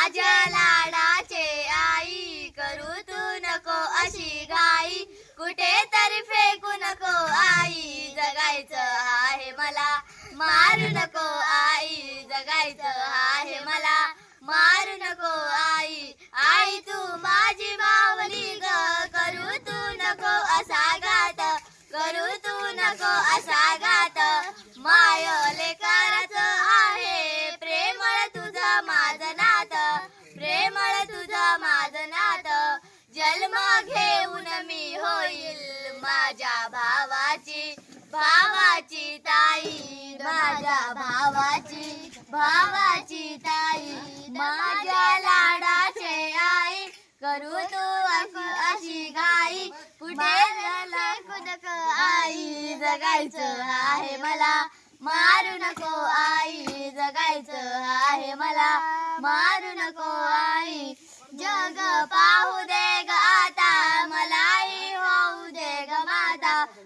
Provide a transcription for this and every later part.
माझ्या लाडाचे आई करू तू नको अशी गाई कुठे तरी फेकू नको आई जगायचं आहे मला. मारू नको आई जगायचं आहे मला. मारू नको आई आई तू माझी मावली ग. करू तू नको असा घात. करू तू नको जन्म घेऊन मी होईल माझ्या भावाची भावाची ताई माझ्या भावाची भावाची ताई. माझ्या लाडाचे आई करू तू अशी गाई कुठे झाला कुदक आई? जगायचं आहे मला. मारू नको आई जगायचं आहे मला. मारू नको आई.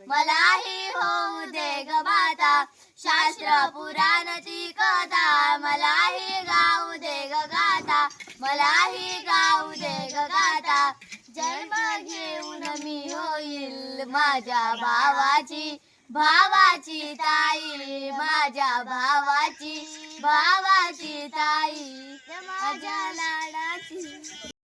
मलाही होऊ दे ग माता. शास्त्र पुराणची कथा. मलाही गाऊ दे ग गाता. मलाही गाऊ दे ग गाता. जन्म घेऊन मी होईल माझ्या भावाची. भावाची ताई माझ्या भावाची. भावाची ताई. माझ्या